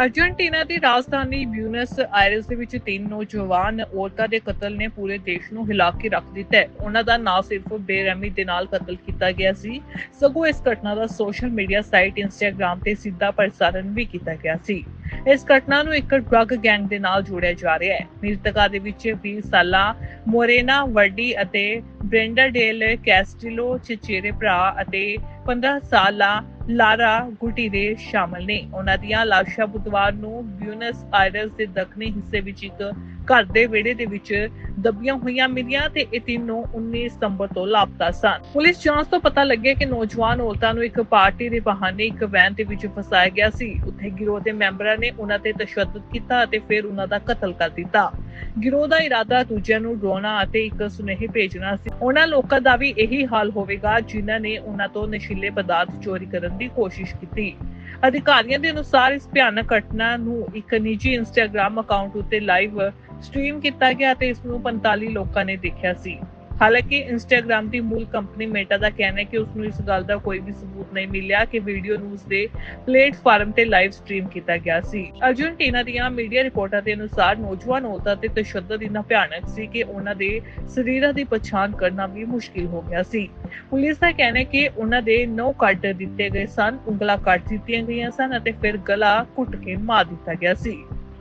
Argentina ਦੀ ਰਾਜਧਾਨੀ ਬਿਊਨਸ Ayres ਦੇ ਵਿੱਚ ਤਿੰਨ ਨੌਜਵਾਨ ਔਰਤਾਂ ਦੇ ਕਤਲ ਨੇ ਪੂਰੇ ਦੇਸ਼ ਨੂੰ ਹਿਲਾ ਕੇ ਰੱਖ ਦਿੱਤਾ ਹੈ। ਉਹਨਾਂ ਦਾ ਨਾ ਸਿਰਫ ਬੇਰਹਿਮੀ ਦੇ ਨਾਲ ਕਤਲ ਕੀਤਾ ਗਿਆ ਸੀ। ਸਗੋਂ ਇਸ ਘਟਨਾ ਦਾ ਸੋਸ਼ਲ ਮੀਡੀਆ ਸਾਈਟ ਇੰਸਟਾਗ੍ਰam ਤੇ ਸਿੱਧਾ ਪ੍ਰਸਾਰਣ ਵੀ ਕੀਤਾ ਗਿਆ ਸੀ। ਇਸ ਘਟਨਾ ਨੂੰ ਇੱਕ ਡਰੱਗ ਗੈਂਗ ਦੇ ਨਾਲ ਜੋੜਿਆ ਜਾ ਰਿਹਾ ਹੈ। ਮ੍ਰਿਤਕਾਂ ਦੇ ਵਿੱਚ 20 ਸਾਲਾ ਮੋਰੇਨਾ ਵਰਡੀ ਅਤੇ ਬ੍ਰੈਂਡਾ ਡੇਲ ਕੈਸਟਿਲੋ ਚਚੇਰੇ ਭਰਾ ਅਤੇ 15 ਸਾਲਾ ਲਾਰਾ ਗੁਟੀ ਦੇ ਸ਼ਾਮਲ ਨੇ। ਉਹਨਾਂ ਦੀਆਂ ਲਾਸ਼ਾਂ ਬੁੱਧਵਾਰ ਨੂੰ ਬਿਊਨਸ ਆਇਰਸ ਦੇ ਦੱਖਣੀ ਹਿੱਸੇ ਵਿੱਚ ਇੱਕ ਘਰ ਦੇ ਵਿਹੜੇ ਦੇ ਵਿੱਚ ਦੱਬੀਆਂ ਹੋਈਆਂ ਮਿਲੀਆਂ ਤੇ ਇਹ ਤਿੰਨੋਂ 19 ਸਤੰਬਰ ਤੋਂ ਲਾਪਤਾ ਸਨ। ਪੁਲਿਸ ਜਾਂਚ ਤੋਂ ਪਤਾ ਲੱਗਿਆ ਕਿ ਨੌਜਵਾਨ ਔਰਤਾਂ ਨੂੰ ਇੱਕ ਪਾਰਟੀ ਦੇ ਬਹਾਨੇ ਇੱਕ ਵੈਨ ਦੇ ਵਿੱਚ ਫਸਾਇਆ ਗਿਆ ਸੀ। ਉੱਥੇ ਗਿਰੋਹ ਦੇ ਮੈਂਬਰਾਂ ਨੇ ਉਹਨਾਂ ਤੇ ਤਸ਼ੱਦਦ ਕੀਤਾ ਅਤੇ ਫਿਰ ਉਹਨਾਂ ਦਾ ਕਤਲ ਕਰ ਦਿੱਤਾ। ਗਿਰੋਹ ਦਾ ਇਰਾਦਾ ਦੂਜਿਆਂ ਨੂੰ ਡਰਾਉਣਾ ਅਤੇ ਇੱਕ ਸੁਨੇਹੇ ਭੇਜਣਾ ਸੀ। ਉਹਨਾਂ ਲੋਕਾਂ ਦਾ ਵੀ ਇਹੀ ਹਾਲ ਹੋਵੇਗਾ ਜਿਨ੍ਹਾਂ ਨੇ ਉਹਨਾਂ ਤੋਂ ਨਸ਼ੀਲੇ ਪਦਾਰਥ ਚੋਰੀ ਕਰਨ ਦੀ ਕੋਸ਼ਿਸ਼ ਕੀਤੀ। ਅਧਿਕਾਰੀਆਂ ਦੇ ਅਨੁਸਾਰ ਇਸ ਭਿਆਨਕ ਘਟਨਾ ਨੂੰ ਇੱਕ ਨਿੱਜੀ ਇੰਸਟਾਗ੍ਰam ਅਕਾਊਂਟ ਉੱਤੇ ਲਾਈਵ ਸਟ੍ਰੀਮ ਕੀਤਾ ਗਿਆ ਤੇ ਇਸ ਨੂੰ 45 ਲੋਕਾਂ ਨੇ ਦੇਖਿਆ ਸੀ। ਹਾਲਾਂਕਿ ਇੰਸਟਾਗ੍ਰam ਦੀ ਮੂਲ ਕੰਪਨੀ ਮੇਟਾ ਦਾ ਕਹਿਣਾ ਹੈ ਕਿ ਉਸ ਨੂੰ ਇਸ ਗੱਲ ਦਾ ਕੋਈ ਵੀ ਸਬੂਤ ਨਹੀਂ ਮਿਲਿਆ ਕਿ ਵੀਡੀਓ ਨੂੰ ਉਸ ਦੇ ਪਲੇਟਫਾਰਮ ਤੇ ਲਾਈਵ ਸਟ੍ਰੀਮ ਕੀਤਾ ਗਿਆ ਸੀ। ਅਰਜਨਟੀਨਾ ਦੀਆਂ ਮੀਡੀਆ ਰਿਪੋਰਟਾਂ ਦੇ ਅਨੁਸਾਰ ਨੌਜਵਾਨ ਔਰਤਾਂ ਤੇ ਤਸ਼ੱਦਦ ਇੰਨਾ ਭਿਆਨਕ ਸੀ ਕਿ ਉਹਨਾਂ ਦੇ ਸਰੀਰਾਂ ਦੀ ਪਛਾਣ ਕਰਨਾ ਵੀ ਮੁਸ਼ਕਿਲ ਹੋ ਗਿਆ ਸੀ। ਪੁਲਿਸ ਦਾ ਕਹਿਣਾ ਹੈ ਕਿ ਉਹਨਾਂ ਦੇ ਨੌ ਕੱਟ ਦਿੱਤੇ ਗਏ ਸਨ, ਉਂਗਲਾਂ ਕੱਟ ਦਿੱਤੀਆਂ ਗਈਆਂ ਸਨ ਅਤੇ ਫਿਰ ਗਲਾ ਘੁੱਟ ਕੇ ਮਾਰ ਦਿੱਤਾ ਗਿਆ ਸੀ।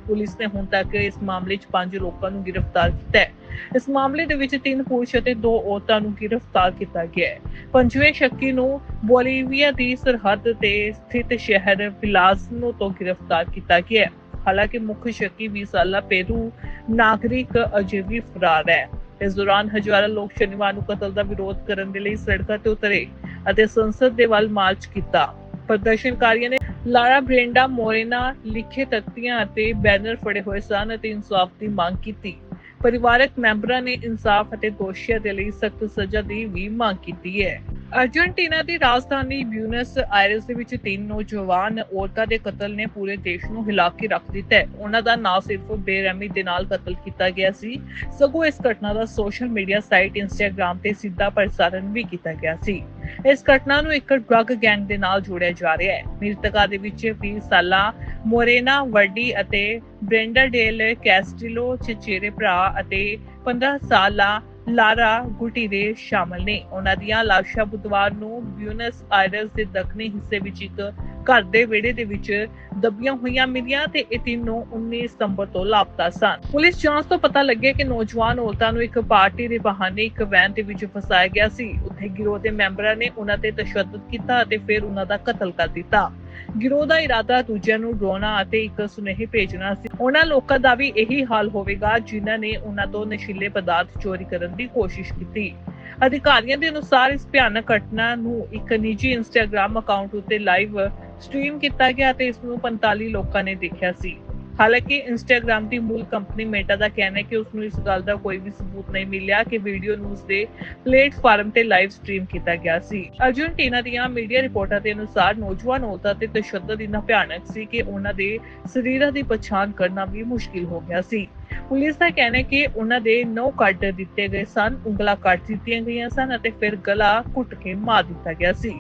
ਪੁਲਿਸ ਨੇ ਹੁਣ ਤੱਕ ਇਸ ਮਾਮਲੇ 'ਚ ਪੰਜ ਲੋਕਾਂ ਨੂੰ ਗ੍ਰਿਫਤਾਰ ਕੀਤਾ ਹੈ। ਇਸ ਮਾਮਲੇ ਦੇ ਵਿੱਚ ਤਿੰਨ ਪੁਰਸ਼ ਅਤੇ ਦੋ ਔਰਤਾਂ ਨੂੰ ਗ੍ਰਿਫਤਾਰ ਕੀਤਾ ਗਿਆ ਹੈ। ਪੰਜਵੇਂ ਸ਼ੱਕੀ ਨੂੰ ਬੋਲੀਵੀਆ ਦੀ ਸਰਹੱਦ ਤੇ ਸਥਿਤ ਸ਼ਹਿਰ ਪਿਲਾਜ਼ਨੋ ਤੋਂ ਗ੍ਰਿਫਤਾਰ ਕੀਤਾ ਗਿਆ ਹੈ। ਹਾਲਾਂਕਿ ਮੁੱਖ ਸ਼ੱਕੀ 20 ਸਾਲਾ ਪੇਰੂ ਨਾਗਰਿਕ ਅਜੇ ਵੀ ਫਰਾਰ ਹੈ। ਇਸ ਦੌਰਾਨ ਹਜ਼ਾਰਾਂ ਲੋਕ ਸ਼ਨੀਵਾਰ ਨੂੰ ਕਤਲ ਦਾ ਵਿਰੋਧ ਕਰਨ ਦੇ ਲਈ ਸੜਕਾਂ ਤੇ ਉਤਰੇ ਅਤੇ ਸੰਸਦ ਦੇ ਵੱਲ ਮਾਰਚ ਕੀਤਾ। ਪ੍ਰਦਰਸ਼ਨਕਾਰੀਆਂ ਨੇ ਲਾਰਾ ਬ੍ਰੈਂਡਾ ਮੋਰੇਨਾ ਲਿਖੇ ਤਖਤੀਆਂ ਅਤੇ ਬੈਨਰ ਫੜੇ ਹੋਏ ਸਨ ਅਤੇ ਇਨਸਾਫ ਦੀ ਮੰਗ ਕੀਤੀ। ਪਰਿਵਾਰਕ ਮੈਂਬਰਾਂ ਨੇ ਇਨਸਾਫ ਅਤੇ ਦੋਸ਼ੀਆਂ ਦੇ ਲਈ ਸਖਤ ਸਜ਼ਾ ਦੀ ਵੀ ਮੰਗ ਕੀਤੀ ਹੈ। ਅਰਜਨਟੀਨਾ ਦੀ ਰਾਜਧਾਨੀ ਬਿਊਨਸ ਆਇਰਸ ਦੇ ਵਿੱਚ ਤਿੰਨ ਨੌਜਵਾਨ ਔਰਤਾਂ ਦੇ ਕਤਲ ਨੇ ਪੂਰੇ ਦੇਸ਼ ਨੂੰ ਹਿਲਾ ਕੇ ਰੱਖ ਦਿੱਤਾ ਹੈ। ਉਹਨਾਂ ਦਾ ਨਾ ਸਿਰਫ ਬੇਰਹਿਮੀ ਦੇ ਨਾਲ ਕਤਲ ਕੀਤਾ ਗਿਆ ਸੀ। ਸਗੋਂ ਇਸ ਘਟਨਾ ਦਾ ਸੋਸ਼ਲ ਮੀਡੀਆ ਸਾਈਟ ਇੰਸਟਾਗ੍ਰam ਤੇ ਸਿੱਧਾ ਪ੍ਰਸਾਰਣ ਵੀ ਕੀਤਾ ਗਿਆ ਸੀ। ਇਸ ਘਟਨਾ ਨੂੰ ਇੱਕ ਡਰੱਗ ਗੈਂਗ ਦੇ ਨਾਲ ਜੋੜਿਆ ਜਾ ਰਿਹਾ ਹੈ। ਮ੍ਰਿਤਕਾਂ ਦੇ ਵਿੱਚ 20 ਸਾਲਾ, ਮੋਰੇਨਾ ਵਰਡੀ ਅਤੇ ਬ੍ਰੈਂਡਾ ਡੇਲ ਕੈਸਟਿਲੋ ਚਚੇਰੇ ਭਰਾ ਅਤੇ 15 ਸਾਲਾ ਲਾਰਾ ਗੁਟੀਰੇ ਸ਼ਾਮਲ ਨੇ। ਉਹਨਾਂ ਦੀਆਂ ਲਾਸ਼ਾਂ ਬੁੱਧਵਾਰ ਨੂੰ ਬਿਊਨਸ ਆਇਰਸ ਦੇ ਦੱਖਣੀ ਹਿੱਸੇ ਵਿੱਚ ਇੱਕ ਘਰ ਦੇ ਵਿਹੜੇ ਦੇ ਵਿੱਚ ਦੱਬੀਆਂ ਹੋਈਆਂ ਮਿਲੀਆਂ ਤੇ ਇਹ ਤਿੰਨੋਂ 19 ਸਤੰਬਰ ਤੋਂ ਲਾਪਤਾ ਸਨ। ਪੁਲਿਸ ਜਾਂਚ ਤੋਂ ਪਤਾ ਲੱਗਿਆ ਕਿ ਨੌਜਵਾਨ ਔਰਤਾਂ ਨੂੰ ਇੱਕ ਪਾਰਟੀ ਦੇ ਬਹਾਨੇ ਇੱਕ ਵੈਨ ਦੇ ਵਿੱਚ ਫਸਾਇਆ ਗਿਆ ਸੀ। ਉੱਥੇ ਗਿਰੋਹ ਦੇ ਮੈਂਬਰਾਂ ਨੇ ਉਹਨਾਂ ਤੇ ਤਸ਼ੱਦਦ ਕੀਤਾ ਅਤੇ ਫਿਰ ਉਹਨਾਂ ਦਾ ਕਤਲ ਕਰ ਦਿੱਤਾ। ਗਿਰੋਹ ਦਾ ਇਰਾਦਾ ਦੂਜਿਆਂ ਨੂੰ ਡਰਾਉਣਾ ਅਤੇ ਇੱਕ ਸੁਨੇਹੇ ਭੇਜਣਾ ਸੀ। ਉਹਨਾਂ ਲੋਕਾਂ ਦਾ ਵੀ ਇਹੀ ਹਾਲ ਹੋਵੇਗਾ, ਜਿਨ੍ਹਾਂ ਨੇ ਉਹਨਾਂ ਤੋਂ ਨਸ਼ੀਲੇ ਪਦਾਰਥ ਚੋਰੀ ਕਰਨ ਦੀ ਕੋਸ਼ਿਸ਼ ਕੀਤੀ। ਅਧਿਕਾਰੀਆਂ ਦੇ ਅਨੁਸਾਰ ਇਸ ਭਿਆਨਕ ਘਟਨਾ ਨੂੰ ਇੱਕ ਨਿੱਜੀ ਇੰਸਟਾਗ੍ਰam ਅਕਾਊਂਟ ਉੱਤੇ ਲਾਈਵ ਸਟ੍ਰੀਮ ਕੀਤਾ ਗਿਆ ਤੇ ਇਸ ਨੂੰ 45 ਲੋਕਾਂ ਨੇ ਦੇਖਿਆ ਸੀ। ਹਾਲਾਂਕਿ ਇੰਸਟਾਗ੍ਰam ਦੀ ਮੂਲ ਕੰਪਨੀ ਮੇਟਾ ਦਾ ਕਹਿਣਾ ਹੈ ਕਿ ਉਸ ਨੂੰ ਇਸ ਗੱਲ ਦਾ ਕੋਈ ਵੀ ਸਬੂਤ ਨਹੀਂ ਮਿਲਿਆ ਕਿ ਵੀਡੀਓ ਨੂੰ ਉਸ ਦੇ ਪਲੇਟਫਾਰਮ ਤੇ ਲਾਈਵ ਸਟ੍ਰੀਮ ਕੀਤਾ ਗਿਆ ਸੀ। ਅਰਜਨਟੀਨਾ ਦੀਆਂ ਮੀਡੀਆ ਰਿਪੋਰਟਾਂ ਦੇ ਅਨੁਸਾਰ ਨੌਜਵਾਨ ਔਰਤਾਂ ਤੇ ਤਸ਼ੱਦਦ ਇੰਨਾ ਭਿਆਨਕ ਸੀ ਕਿ ਉਹਨਾਂ ਦੇ ਸਰੀਰਾਂ ਦੀ ਪਛਾਣ ਕਰਨਾ ਵੀ ਮੁਸ਼ਕਿਲ ਹੋ ਗਿਆ ਸੀ। ਪੁਲਿਸ ਦਾ ਕਹਿਣਾ ਹੈ ਕਿ ਉਹਨਾਂ ਦੇ ਨੌ ਕੱਟ ਦਿੱਤੇ ਗਏ ਸਨ, ਉਂਗਲਾਂ ਕੱਟ ਦਿੱਤੀਆਂ ਗਈਆਂ ਸਨ ਅਤੇ ਫਿਰ ਗਲਾ ਘੁੱਟ ਕੇ ਮਾਰ ਦਿੱਤਾ ਗਿਆ ਸੀ।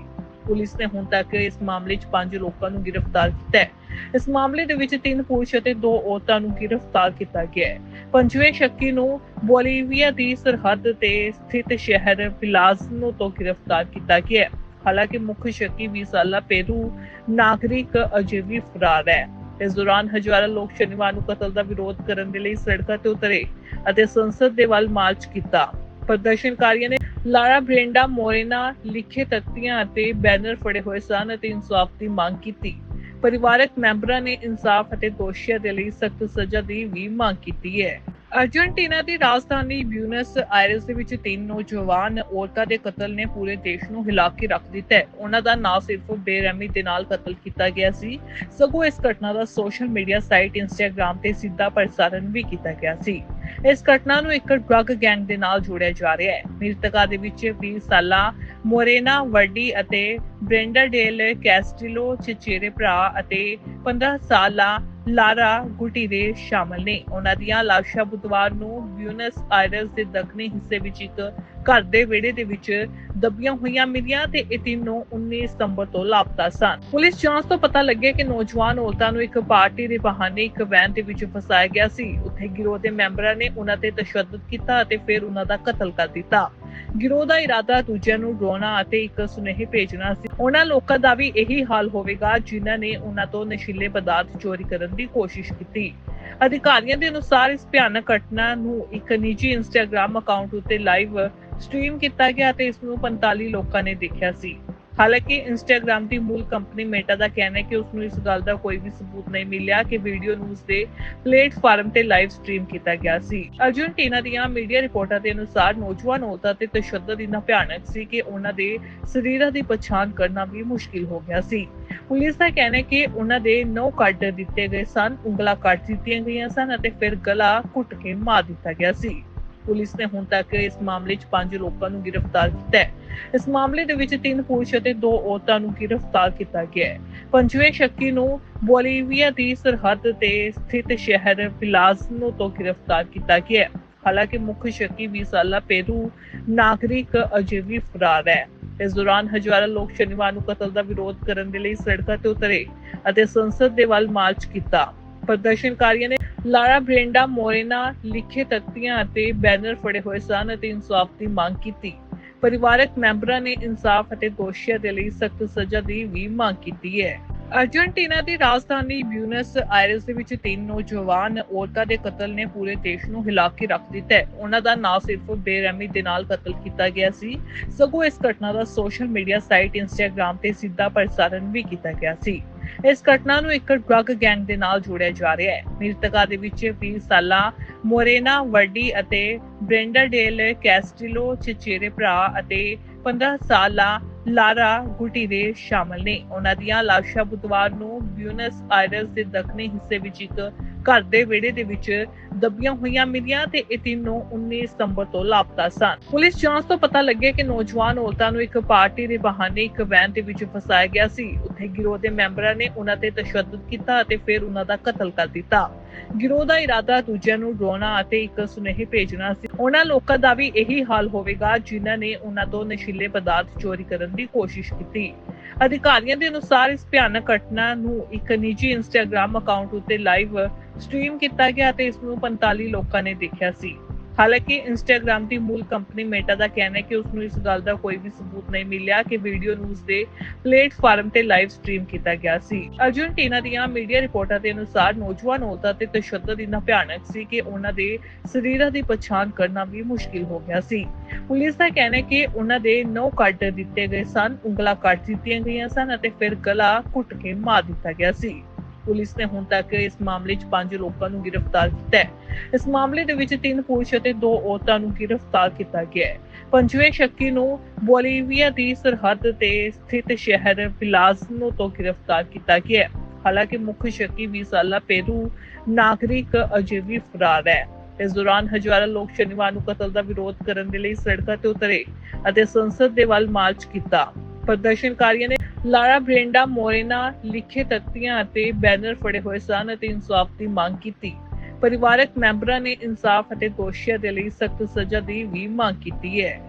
ਪੁਲਿਸ ਨੇ ਹੁਣ ਤੱਕ ਇਸ ਮਾਮਲੇ 'ਚ ਪੰਜ ਲੋਕਾਂ ਨੂੰ ਗ੍ਰਿਫਤਾਰ ਕੀਤਾ ਹੈ। ਇਸ ਮਾਮਲੇ ਦੇ ਵਿੱਚ ਤਿੰਨ ਪੁਰਸ਼ ਅਤੇ ਦੋ ਔਰਤਾਂ ਨੂੰ ਗ੍ਰਿਫਤਾਰ ਕੀਤਾ ਗਿਆ ਹੈ। ਪੰਜਵੇਂ ਸ਼ੱਕੀ ਨੂੰ ਬੋਲੀਵੀਆ ਦੀ ਸਰਹੱਦ ਤੇ ਸਥਿਤ ਸ਼ਹਿਰ ਪਿਲਾਜ਼ਨੋ ਤੋਂ ਗ੍ਰਿਫਤਾਰ ਕੀਤਾ ਗਿਆ ਹੈ। ਹਾਲਾਂਕਿ ਮੁੱਖ ਸ਼ੱਕੀ 20 ਸਾਲਾ ਪੇਰੂ ਨਾਗਰਿਕ ਅਜੇ ਵੀ ਫਰਾਰ ਹੈ। ਇਸ ਦੌਰਾਨ ਹਜ਼ਾਰਾਂ ਲੋਕ ਸ਼ਨੀਵਾਰ ਨੂੰ ਕਤਲ ਦਾ ਵਿਰੋਧ ਕਰਨ ਦੇ ਲਈ ਸੜਕਾਂ ਤੇ ਉਤਰੇ ਅਤੇ ਸੰਸਦ ਦੇ ਵੱਲ ਮਾਰਚ ਕੀਤਾ। ਪ੍ਰਦਰਸ਼ਨਕਾਰੀਆਂ ਨੇ ਲਾਰਾ ਬ੍ਰੈਂਡਾ ਮੋਰੇਨਾ ਲਿਖੇ ਤਖਤੀਆਂ ਅਤੇ ਬੈਨਰ ਫੜੇ ਹੋਏ ਸਨ ਅਤੇ ਇਨਸਾਫ ਦੀ ਮੰਗ ਕੀਤੀ। ਪਰਿਵਾਰਕ ਮੈਂਬਰਾਂ ਨੇ ਇਨਸਾਫ ਅਤੇ ਦੋਸ਼ੀਆਂ ਦੇ ਲਈ ਸਖਤ ਸਜ਼ਾ ਦੀ ਵੀ ਮੰਗ ਕੀਤੀ ਹੈ। ਅਰਜਨਟੀਨਾ ਦੀ ਰਾਜਧਾਨੀ ਬਿਊਨਸ ਆਇਰਸ ਦੇ ਵਿੱਚ ਤਿੰਨ ਨੌਜਵਾਨ ਔਰਤਾਂ ਦੇ ਕਤਲ ਨੇ ਪੂਰੇ ਦੇਸ਼ ਨੂੰ ਹਿਲਾ ਕੇ ਰੱਖ ਦਿੱਤਾ ਹੈ। ਉਹਨਾਂ ਦਾ ਨਾ ਸਿਰਫ ਬੇਰਹਿਮੀ ਦੇ ਨਾਲ ਕਤਲ ਕੀਤਾ ਗਿਆ ਸੀ। ਸਗੋਂ ਇਸ ਘਟਨਾ ਦਾ ਸੋਸ਼ਲ ਮੀਡੀਆ ਸਾਈਟ ਇੰਸਟਾਗ੍ਰam ਤੇ ਸਿੱਧਾ ਪ੍ਰਸਾਰਣ ਵੀ ਕੀਤਾ ਗਿਆ ਸੀ। ਇਸ ਘਟਨਾ ਨੂੰ ਇੱਕ ਡਰੱਗ ਗੈਂਗ ਦੇ ਨਾਲ ਜੋੜਿਆ ਜਾ ਰਿਹਾ ਹੈ। ਮ੍ਰਿਤਕਾਂ ਦੇ ਵਿੱਚ 20 ਸਾਲਾ ਮੋਰੇਨਾ ਵਰਡੀ ਅਤੇ ਬ੍ਰੈਂਡਾ ਡੇਲ ਕੈਸਟਿਲੋ ਚਚੇਰੇ ਭਰਾ ਅਤੇ 15 ਸਾਲਾ ਲਾਰਾ ਗੁਟੀਰੇ ਸ਼ਾਮਲ ਨੇ। ਉਹਨਾਂ ਦੀਆਂ ਲਾਸ਼ਾਂ ਬੁੱਧਵਾਰ ਨੂੰ ਬਿਊਨਸ ਆਇਰਸ ਦੇ ਦੱਖਣੀ ਹਿੱਸੇ ਵਿੱਚ ਇੱਕ ਘਰ ਦੇ ਵਿਹੜੇ ਦੇ ਵਿੱਚ ਦੱਬੀਆਂ ਹੋਈਆਂ ਮਿਲੀਆਂ ਤੇ ਇਹ ਤਿੰਨੋਂ 19 ਸਤੰਬਰ ਤੋਂ ਲਾਪਤਾ ਸਨ। ਪੁਲਿਸ ਜਾਂਚ ਤੋਂ ਪਤਾ ਲੱਗਿਆ ਕਿ ਨੌਜਵਾਨ ਔਰਤਾਂ ਨੂੰ ਇੱਕ ਪਾਰਟੀ ਦੇ ਬਹਾਨੇ ਇੱਕ ਵੈਨ ਦੇ ਵਿੱਚ ਫਸਾਇਆ ਗਿਆ ਸੀ। ਉੱਥੇ ਗਿਰੋਹ ਦੇ ਮੈਂਬਰਾਂ ਨੇ ਉਹਨਾਂ ਤੇ ਤਸ਼ੱਦਦ ਕੀਤਾ ਅਤੇ ਫਿਰ ਉਹਨਾਂ ਦਾ ਕਤਲ ਕਰ ਦਿੱਤਾ। ਗਿਰੋਹ ਦਾ ਇਰਾਦਾ ਦੂਜਿਆਂ ਨੂੰ ਡਰਾਉਣਾ ਅਤੇ ਇੱਕ ਸੁਨੇਹੇ ਭੇਜਣਾ ਸੀ। ਉਹਨਾਂ ਲੋਕਾਂ ਦਾ ਵੀ ਇਹੀ ਹਾਲ ਹੋਵੇਗਾ, ਜਿਨ੍ਹਾਂ ਨੇ ਉਹਨਾਂ ਤੋਂ ਨਸ਼ੀਲੇ ਪਦਾਰਥ ਚੋਰੀ ਕਰਨ ਦੀ ਕੋਸ਼ਿਸ਼ ਕੀਤੀ। ਅਧਿਕਾਰੀਆਂ ਦੇ ਅਨੁਸਾਰ ਇਸ ਭਿਆਨਕ ਘਟਨਾ ਨੂੰ ਇੱਕ ਨਿੱਜੀ ਇੰਸਟਾਗ੍ਰam ਅਕਾਊਂਟ ਉੱਤੇ ਲਾਈਵ ਸਟ੍ਰੀਮ ਕੀਤਾ ਗਿਆ ਤੇ ਇਸ ਨੂੰ 45 ਲੋਕਾਂ ਨੇ ਦੇਖਿਆ ਸੀ। ਹਾਲਾਂਕਿ ਇੰਸਟਾਗ੍ਰam ਦੀ ਮੂਲ ਕੰਪਨੀ ਮੇਟਾ ਦਾ ਕਹਿਣਾ ਹੈ ਕਿ ਉਸ ਨੂੰ ਇਸ ਗੱਲ ਦਾ ਕੋਈ ਵੀ ਸਬੂਤ ਨਹੀਂ ਮਿਲਿਆ ਕਿ ਵੀਡੀਓ ਨੂੰ ਉਸਦੇ ਪਲੇਟਫਾਰਮ ਤੇ ਲਾਈਵ ਸਟ੍ਰੀਮ ਕੀਤਾ ਗਿਆ ਸੀ। ਅਰਜਨਟੀਨਾ ਦੀਆਂ ਮੀਡੀਆ ਰਿਪੋਰਟਾਂ ਦੇ ਅਨੁਸਾਰ ਨੌਜਵਾਨ ਔਰਤਾਂ ਤੇ ਤਸ਼ੱਦਦ ਇੰਨਾ ਭਿਆਨਕ ਸੀ ਕਿ ਉਹਨਾਂ ਦੇ ਸਰੀਰਾਂ ਦੀ ਪਛਾਣ ਕਰਨਾ ਵੀ ਮੁਸ਼ਕਿਲ ਹੋ ਗਿਆ ਸੀ। ਪੁਲਿਸ ਦਾ ਕਹਿਣਾ ਹੈ ਕਿ ਉਹਨਾਂ ਦੇ ਨੌ ਕੱਟ ਦਿੱਤੇ ਗਏ ਸਨ, ਉਂਗਲਾਂ ਕੱਟ ਦਿੱਤੀਆਂ ਗਈਆਂ ਸਨ ਅਤੇ ਫਿਰ ਗਲਾ ਘੁੱਟ ਕੇ ਮਾਰ ਦਿੱਤਾ ਗਿਆ ਸੀ। ਪੁਲਿਸ ਨੇ ਹੁਣ ਤੱਕ ਇਸ ਮਾਮਲੇ 'ਚ ਪੰਜ ਲੋਕਾਂ ਨੂੰ ਗ੍ਰਿਫਤਾਰ ਕੀਤਾ ਹੈ। ਇਸ ਮਾਮਲੇ ਦੇ ਵਿੱਚ ਤਿੰਨ ਪੁਰਸ਼ ਅਤੇ ਦੋ ਔਰਤਾਂ ਨੂੰ ਗ੍ਰਿਫਤਾਰ ਕੀਤਾ ਗਿਆ ਹੈ। ਪੰਜਵੇਂ ਸ਼ੱਕੀ ਨੂੰ ਬੋਲੀਵੀਆ ਦੀ ਸਰਹੱਦ ਤੇ ਸਥਿਤ ਸ਼ਹਿਰ ਪਿਲਾਜ਼ਨੋ ਤੋਂ ਗ੍ਰਿਫਤਾਰ ਕੀਤਾ ਗਿਆ ਹੈ। ਹਾਲਾਂਕਿ ਮੁੱਖ ਸ਼ੱਕੀ 20 ਸਾਲਾ ਪੇਰੂ ਨਾਗਰਿਕ ਅਜੇ ਵੀ ਫਰਾਰ ਹੈ। ਇਸ ਦੌਰਾਨ ਹਜ਼ਾਰਾਂ ਲੋਕ ਸ਼ਨੀਵਾਰ ਨੂੰ ਕਤਲ ਦਾ ਵਿਰੋਧ ਕਰਨ ਦੇ ਲਈ ਸੜਕਾਂ ਤੇ ਉਤਰੇ ਅਤੇ ਸੰਸਦ ਦੇ ਵੱਲ ਮਾਰਚ ਕੀਤਾ। ਪ੍ਰਦਰਸ਼ਨਕਾਰੀਆਂ ਨੇ ਲਾਰਾ ਬ੍ਰੇਂਡਾ ਮੋਰੇਨਾ ਲਿਖੇ ਤਖਤੀਆਂ ਅਤੇ ਬੈਨਰ ਫੜੇ ਹੋਏ ਸਨ ਅਤੇ ਇਨਸਾਫ ਦੀ ਮੰਗ ਕੀਤੀ। ਪਰਿਵਾਰਕ ਮੈਂਬਰਾਂ ਨੇ ਇਨਸਾਫ ਅਤੇ ਦੋਸ਼ੀਆਂ ਦੇ ਲਈ ਸਖਤ ਸਜ਼ਾ ਦੀ ਵੀ ਮੰਗ ਕੀਤੀ ਹੈ। ਅਰਜਨਟੀਨਾ ਦੀ ਰਾਜਧਾਨੀ ਬਿਊਨਸ ਆਇਰਸ ਦੇ ਵਿੱਚ ਤਿੰਨ ਨੌਜਵਾਨ ਔਰਤਾਂ ਦੇ ਕਤਲ ਨੇ ਪੂਰੇ ਦੇਸ਼ ਨੂੰ ਹਿਲਾ ਕੇ ਰੱਖ ਦਿੱਤਾ ਹੈ। ਉਹਨਾਂ ਦਾ ਨਾ ਸਿਰਫ ਬੇਰਹਿਮੀ ਦੇ ਨਾਲ ਕਤਲ ਕੀਤਾ ਗਿਆ ਸੀ। ਸਗੋਂ ਇਸ ਘਟਨਾ ਦਾ ਸੋਸ਼ਲ ਮੀਡੀਆ ਸਾਈਟ ਇੰਸਟਾਗ੍ਰam ਤੇ ਸਿੱਧਾ ਪ੍ਰਸਾਰਣ ਵੀ ਕੀਤਾ ਗਿਆ ਸੀ। ਇਸ ਘਟਨਾ ਨੂੰ ਇੱਕ ਡਰੱਗ ਗੈਂਗ ਦੇ ਨਾਲ ਜੋੜਿਆ ਜਾ ਰਿਹਾ ਹੈ। ਮ੍ਰਿਤਕਾਂ ਦੇ ਵਿੱਚ 20 ਸਾਲਾ, ਮੋਰੇਨਾ ਵਰਡੀ ਅਤੇ ਬ੍ਰੈਂਡਾ ਡੇਲ ਕੈਸਟਿਲੋ ਚਚੇਰੇ ਭਰਾ ਅਤੇ 15 ਸਾਲਾ ਲਾਰਾ ਗੁਟੀਰੇ ਸ਼ਾਮਲ ਨੇ। ਉਹਨਾਂ ਦੀਆਂ ਲਾਸ਼ਾਂ ਬੁੱਧਵਾਰ ਨੂੰ ਬਿਊਨਸ ਆਇਰਸ ਦੇ ਦੱਖਣੀ ਹਿੱਸੇ ਵਿੱਚ ਇੱਕ ਘਰ ਦੇ ਵਿਹੜੇ ਦੇ ਵਿੱਚ ਦੱਬੀਆਂ ਹੋਈਆਂ ਮਿਲੀਆਂ ਤੇ ਇਹ ਤਿੰਨੋਂ 19 ਸਤੰਬਰ ਤੋਂ ਲਾਪਤਾ ਸਨ। ਪੁਲਿਸ ਜਾਂਚ ਤੋਂ ਪਤਾ ਲੱਗਿਆ ਕਿ ਨੌਜਵਾਨ ਔਰਤਾਂ ਨੂੰ ਇੱਕ ਪਾਰਟੀ ਦੇ ਬਹਾਨੇ ਇੱਕ ਵੈਨ ਦੇ ਵਿੱਚ ਫਸਾਇਆ ਗਿਆ ਸੀ। ਉੱਥੇ ਗਿਰੋਹ ਦੇ ਮੈਂਬਰਾਂ ਨੇ ਉਹਨਾਂ ਤੇ ਤਸ਼ੱਦਦ ਕੀਤਾ ਅਤੇ ਫਿਰ ਉਹਨਾਂ ਦਾ ਕਤਲ ਕਰ ਦਿੱਤਾ। ਗਿਰੋਹ ਦਾ ਇਰਾਦਾ ਦੂਜਿਆਂ ਨੂੰ ਡਰਾਉਣਾ ਅਤੇ ਇੱਕ ਸੁਨੇਹੇ ਭੇਜਣਾ ਸੀ। ਉਹਨਾਂ ਲੋਕਾਂ ਦਾ ਵੀ ਇਹੀ ਹਾਲ ਹੋਵੇਗਾ ਜਿਨ੍ਹਾਂ ਨੇ ਉਹਨਾਂ ਤੋਂ ਨਸ਼ੀਲੇ ਪਦਾਰਥ ਚੋਰੀ ਕਰਨ ਦੀ ਕੋਸ਼ਿਸ਼ ਕੀਤੀ। ਅਧਿਕਾਰੀਆਂ ਦੇ ਅਨੁਸਾਰ ਇਸ ਭਿਆਨਕ ਘਟਨਾ ਨੂੰ ਇੱਕ ਨਿੱਜੀ ਇੰਸਟਾਗ੍ਰam ਅਕਾਊਂਟ ਉੱਤੇ ਲਾਈਵ ਸਟ੍ਰੀਮ ਕੀਤਾ ਗਿਆ ਤੇ ਇਸ ਨੂੰ 45 ਲੋਕਾਂ ਨੇ ਦੇਖਿਆ ਸੀ। ਹਾਲਾਂਕਿ ਇੰਸਟਾਗ੍ਰam ਦੀ ਮੂਲ ਕੰਪਨੀ ਮੇਟਾ ਦਾ ਕਹਿਣਾ ਹੈ ਕਿ ਉਸ ਨੂੰ ਇਸ ਗੱਲ ਦਾ ਕੋਈ ਵੀ ਸਬੂਤ ਨਹੀਂ ਮਿਲਿਆ ਕਿ ਵੀਡੀਓ ਨੂੰ ਉਸਦੇ ਪਲੇਟਫਾਰਮ ਤੇ ਲਾਈਵ ਸਟ੍ਰੀਮ ਕੀਤਾ ਗਿਆ ਸੀ। ਅਰਜਨਟੀਨਾ ਦੀਆਂ ਮੀਡੀਆ ਰਿਪੋਰਟਾਂ ਦੇ ਅਨੁਸਾਰ ਨੌਜਵਾਨ ਔਰਤਾਂ ਤੇ ਤਸ਼ੱਦਦ ਇੰਨਾ ਭਿਆਨਕ ਸੀ ਕਿ ਉਹਨਾਂ ਦੇ ਸਰੀਰਾਂ ਦੀ ਪਛਾਣ ਕਰਨਾ ਵੀ ਮੁਸ਼ਕਿਲ ਹੋ ਗਿਆ ਸੀ। ਪੁਲਿਸ ਦਾ ਕਹਿਣਾ ਹੈ ਕਿ ਉਹਨਾਂ ਦੇ ਨੌ ਕੱਟ ਦਿੱਤੇ ਗਏ ਸਨ, ਉਂਗਲਾਂ ਕੱਟ ਦਿੱਤੀਆਂ ਗਈਆਂ ਸਨ ਅਤੇ ਫਿਰ ਗਲਾ ਘੁੱਟ ਕੇ ਮਾਰ ਦਿੱਤਾ ਗਿਆ ਸੀ। ਪੁਲਿਸ ਨੇ ਹੁਣ ਤੱਕ ਇਸ ਮਾਮਲੇ 'ਚ ਪੰਜ ਲੋਕਾਂ ਨੂੰ ਗ੍ਰਿਫਤਾਰ ਕੀਤਾ ਹੈ। ਇਸ ਮਾਮਲੇ ਦੇ ਵਿੱਚ ਤਿੰਨ ਪੁਰਸ਼ ਅਤੇ ਦੋ ਔਰਤਾਂ ਨੂੰ ਗ੍ਰਿਫਤਾਰ ਕੀਤਾ ਗਿਆ ਹੈ। ਪੰਜਵੇਂ ਸ਼ੱਕੀ ਨੂੰ ਬੋਲੀਵੀਆ ਦੀ ਸਰਹੱਦ ਤੇ ਸਥਿਤ ਸ਼ਹਿਰ ਪਿਲਾਜ਼ਨੋ ਤੋਂ ਗ੍ਰਿਫਤਾਰ ਕੀਤਾ ਗਿਆ ਹੈ। ਹਾਲਾਂਕਿ ਮੁੱਖ ਸ਼ੱਕੀ 20 ਸਾਲਾ ਪੇਰੂ ਨਾਗਰਿਕ ਅਜੇ ਵੀ ਫਰਾਰ ਹੈ। ਇਸ ਦੌਰਾਨ ਹਜ਼ਾਰਾਂ ਲੋਕ ਸ਼ਨੀਵਾਰ ਨੂੰ ਕਤਲ ਦਾ ਵਿਰੋਧ ਕਰਨ ਦੇ ਲਈ ਸੜਕਾਂ ਤੇ ਉਤਰੇ ਅਤੇ ਸੰਸਦ ਦੇ ਵੱਲ ਮਾਰਚ ਕੀਤਾ। ਪ੍ਰਦਰਸ਼ਨਕਾਰੀਆਂ ਨੇ ਲਾਰਾ ਬ੍ਰੇਂਡਾ ਮੋਰੇਨਾ ਲਿਖੇ ਤਖਤੀਆਂ ਅਤੇ ਬੈਨਰ ਫੜੇ ਹੋਏ ਸਨ ਅਤੇ ਇਨਸਾਫ ਦੀ ਮੰਗ ਕੀਤੀ। ਪਰਿਵਾਰਕ ਮੈਂਬਰਾਂ ਨੇ ਇਨਸਾਫ ਅਤੇ ਦੋਸ਼ੀਆਂ ਦੇ ਲਈ ਸਖਤ ਸਜ਼ਾ ਦੀ ਵੀ ਮੰਗ ਕੀਤੀ ਹੈ।